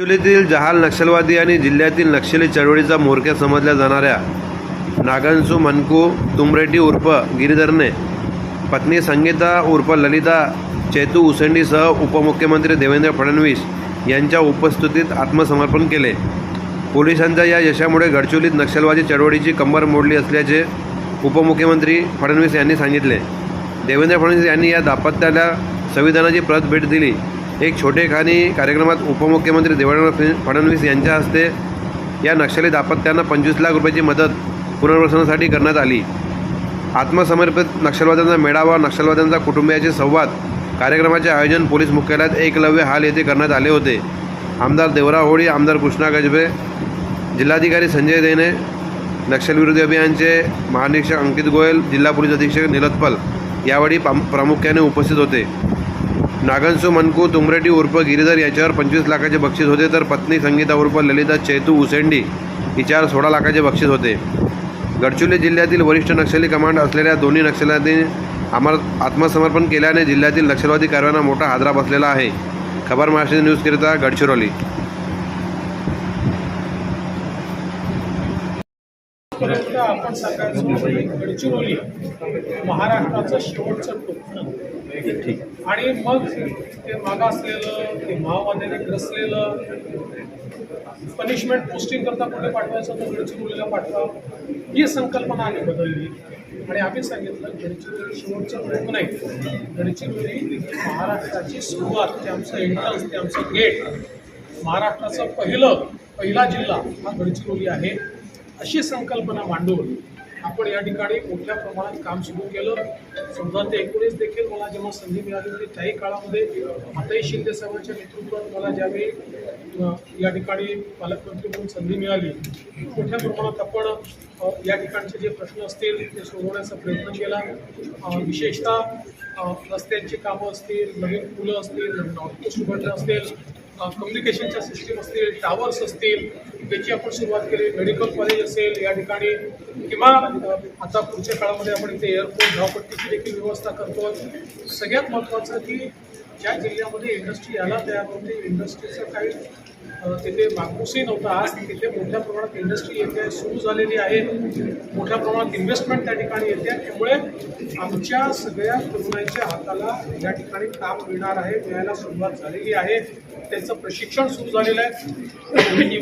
गडचिरोलीतील जहाल नक्षलवादी आणि जिल्ह्यातील नक्षली चळवळीचा म्होरक्या समजल्या जाणाऱ्या नागांसू मनकू तुमरेटी उर्फ गिरीधरने पत्नी संगीता उर्फ ललिता चेतू उसंडीसह उपमुख्यमंत्री देवेंद्र फडणवीस यांच्या उपस्थितीत आत्मसमर्पण केले. पोलिसांच्या या यशामुळे गडचिरोलीत नक्षलवादी चळवळीची कंबर मोडली असल्याचे उपमुख्यमंत्री फडणवीस यांनी सांगितले. देवेंद्र फडणवीस यांनी या दाम्पत्याला संविधानाची प्रत भेट दिली. एक छोटेखानी कार्यक्रमात उपमुख्यमंत्री देवेंद्र फडणवीस यांच्या हस्ते या नक्षली दाम्पत्यांना पंचवीस लाख रुपयाची मदत पुनर्वसनासाठी करण्यात आली. आत्मसमर्पित नक्षलवाद्यांचा मेळावा नक्षलवाद्यांचा कुटुंबियाचे संवाद कार्यक्रमाचे आयोजन पोलीस मुख्यालयात एकलव्य हाल येथे करण्यात आले होते. आमदार देवरा होळी आमदार कृष्णा गजबे जिल्हाधिकारी संजय देने नक्षलविरोधी अभियानचे महानिरीक्षक अंकित गोयल जिल्हा पोलीस अधीक्षक निलतपल यावेळी प्रामुख्याने उपस्थित होते. नागनसू मनकू तुमरेटी उर्फ गिरीधर याच्यावर पंचवीस लाखाचे बक्षीस होते तर पत्नी संगीता उर्फ ललिता चेतू उसेंडी हिच्यावर सोळा लाखाचे बक्षीस होते. गडचिरोली जिल्ह्यातील वरिष्ठ नक्षली कमांड असलेल्या दोन्ही नक्षल्यांनी आमर आत्मसमर्पण केल्याने जिल्ह्यातील नक्षलवादी कारवायांना मोठा हादरा बसलेला आहे. खबर महाराष्ट्र न्यूजकरिता गडचिरोली. आपण गडचिरोली महाराष्ट्राचं शेवटचं टोक आणि मग ते मागासलेलं ते माओवाद्याने ग्रसलेलं पनिशमेंट पोस्टिंग करता कुठे पाठवायचं? तर गडचिरोलीला पाठवा. ही संकल्पना आम्ही बदलली. आणि आम्ही सांगितलं गडचिरोली शेवटचा प्रयोग नाही. गडचिरोली महाराष्ट्राची सुरुवात ते आमचं एंट्रन्स ते आमचं गेट महाराष्ट्राचं पहिलं पहिला जिल्हा हा गडचिरोली आहे. अशी संकल्पना मांडून आपण या ठिकाणी मोठ्या प्रमाणात काम सुरू केलं. चौदा ते एकोणीस देखील मला जेव्हा संधी मिळाली होती त्याही काळामध्ये आताही शिंदे साहेबांच्या नेतृत्वात मला ज्यावेळी या ठिकाणी पालकमंत्री म्हणून संधी मिळाली मोठ्या प्रमाणात आपण या ठिकाणचे जे प्रश्न असतील ते सोडवण्याचा प्रयत्न केला. विशेषतः रस्त्यांची कामं असतील नवीन पुलं असतील नवीन ऑफिस उघडणं असतील कम्युनिकेशनच्या सिस्टीम असतील टावर्स असतील त्याची आपण सुरुवात केली मेडिकल कॉलेज असेल या ठिकाणी किंवा आता पुढच्या काळामध्ये आपण इथे एअरपोर्ट धावपट्टीची देखील व्यवस्था करतो. सगळ्यात महत्त्वाचं की ज्या जिल्ह्यामध्ये इंडस्ट्री यायला तयार होते इंडस्ट्रीचं काही तिथे मागूसही नव्हता. आज तिथे मोठ्या प्रमाणात इंडस्ट्री येते सुरू झालेली आहे. मोठ्या प्रमाणात इन्व्हेस्टमेंट त्या ठिकाणी येते. त्यामुळे आमच्या सगळ्या तरुणांच्या हाताला या ठिकाणी काम मिळणार आहे मिळायला सुरुवात झालेली आहे. त्यांचं प्रशिक्षण सुरू झालेलं आहे.